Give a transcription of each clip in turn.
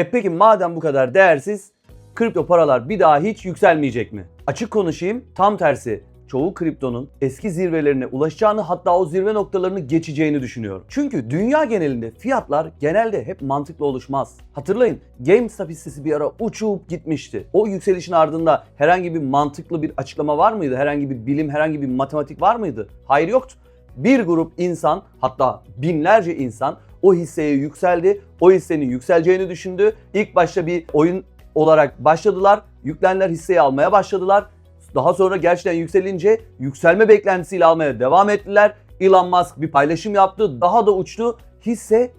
E peki madem bu kadar değersiz, kripto paralar bir daha hiç yükselmeyecek mi? Açık konuşayım, tam tersi. Çoğu kriptonun eski zirvelerine ulaşacağını hatta o zirve noktalarını geçeceğini düşünüyorum. Çünkü dünya genelinde fiyatlar genelde hep mantıklı oluşmaz. Hatırlayın GameStop hissesi bir ara uçup gitmişti. O yükselişin ardında herhangi bir mantıklı bir açıklama var mıydı? Herhangi bir bilim, herhangi bir matematik var mıydı? Hayır yoktu. Bir grup insan hatta binlerce insan o hisseye yükseldi. O hissenin yükseleceğini düşündü. İlk başta bir oyun olarak başladılar. Yüklenenler hisseyi almaya başladılar. Daha sonra gerçekten yükselince yükselme beklentisiyle almaya devam ettiler. Elon Musk bir paylaşım yaptı. Daha da uçtu. Hisse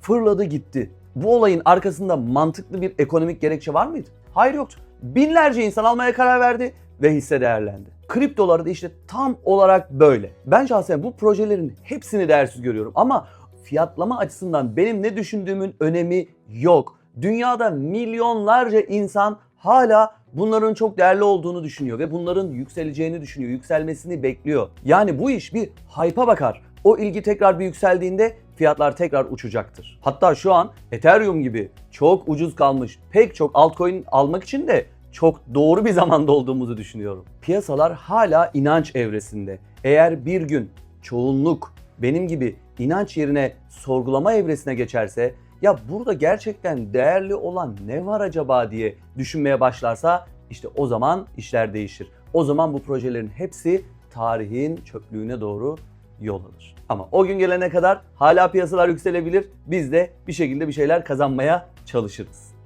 fırladı gitti. Bu olayın arkasında mantıklı bir ekonomik gerekçe var mıydı? Hayır yoktu. Binlerce insan almaya karar verdi ve hisse değerlendi. Kriptoları da işte tam olarak böyle. Ben şahsen bu projelerin hepsini değersiz görüyorum ama fiyatlama açısından benim ne düşündüğümün önemi yok. Dünyada milyonlarca insan hala bunların çok değerli olduğunu düşünüyor ve bunların yükseleceğini düşünüyor, yükselmesini bekliyor. Yani bu iş bir hype'a bakar. O ilgi tekrar bir yükseldiğinde fiyatlar tekrar uçacaktır. Hatta şu an Ethereum gibi çok ucuz kalmış pek çok altcoin almak için de çok doğru bir zamanda olduğumuzu düşünüyorum. Piyasalar hala inanç evresinde. Eğer bir gün çoğunluk benim gibi inanç yerine sorgulama evresine geçerse ya burada gerçekten değerli olan ne var acaba diye düşünmeye başlarsa işte o zaman işler değişir. O zaman bu projelerin hepsi tarihin çöplüğüne doğru yol alır. Ama o gün gelene kadar hala piyasalar yükselebilir. Biz de bir şekilde bir şeyler kazanmaya çalışırız.